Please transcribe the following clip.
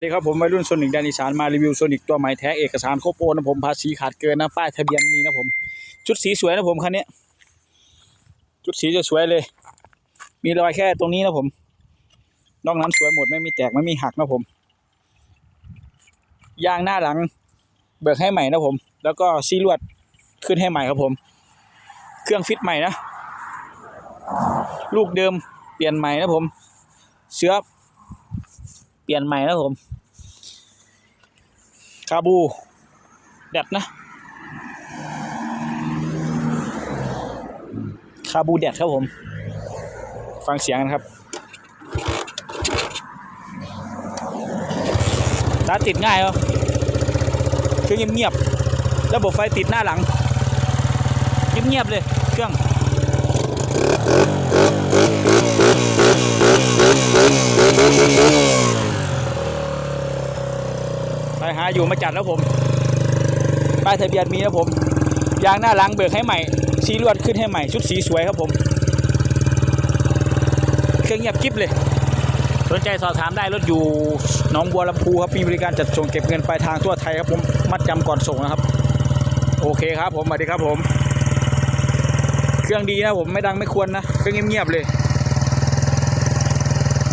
สวัสดีครับผมวัยรุ่นโซนิกแดนอีสานมารีวิวโซนิกตัวใหม่แท้เอกสารครบโอนนะผมภาษีขาดเกินนะป้ายทะเบียนมีนะผม ชุดสีสวยนะผมคันนี้ชุดสีจะสวยเลย มีรอยแค่ตรงนี้นะผมนอกนั้นสวยหมดไม่มีแตกไม่มีหักนะผมยางหน้าหลัง เบิกให้ใหม่นะผม แล้วก็ซีลวดขึ้นให้ใหม่ครับผม เครื่องฟิตใหม่นะ ลูกเดิมเปลี่ยนใหม่นะผม เสื้อ ปลี่ยนใหม่นะผม คาบู แดดนะ คาบูแดดครับผม ฟังเสียงนะครับตาติดง่ายเหรอเครื่องเงียบๆระบบไฟติดหน้าหลัง เงียบๆเลย เครื่อง ไปหาอยู่มาจัดแล้วผมป้ายทะเบียนมีนะผมยางหน้าหลังเบิกให้ใหม่ สีลวดขึ้นให้ใหม่ ชุดสีสวยครับผม เครื่องเงียบกิ๊บเลย สนใจสอบถามได้รถอยู่หนองบัวลำพูครับ มีบริการจัดส่งเก็บเงินปลายทางทั่วไทยครับผม มัดจำก่อนส่งนะครับ โอเคครับผมสวัสดีครับผม เครื่องดีนะผมไม่ดังไม่ควรนะ เครื่องเงียบๆเลย